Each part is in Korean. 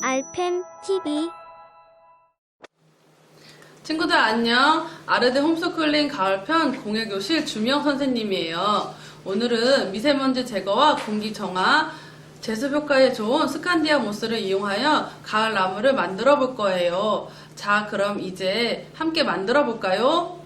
알펜 TV 친구들 안녕. 아르데 홈스쿨링 가을편 공예교실 주미영 선생님이에요. 오늘은 미세먼지 제거와 공기 정화, 제습 효과에 좋은 스칸디아 모스를 이용하여 가을 나무를 만들어 볼 거예요. 자, 그럼 이제 함께 만들어 볼까요?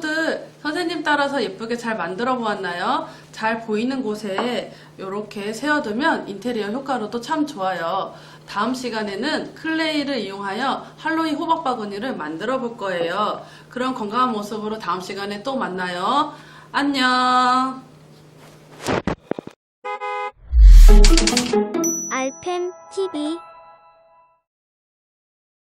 친구들, 선생님 따라서 예쁘게 잘 만들어 보았나요? 잘 보이는 곳에 이렇게 세워두면 인테리어 효과로도 참 좋아요. 다음 시간에는 클레이를 이용하여 할로윈 호박 바구니를 만들어 볼 거예요. 그럼 건강한 모습으로 다음 시간에 또 만나요. 안녕! 알펜 TV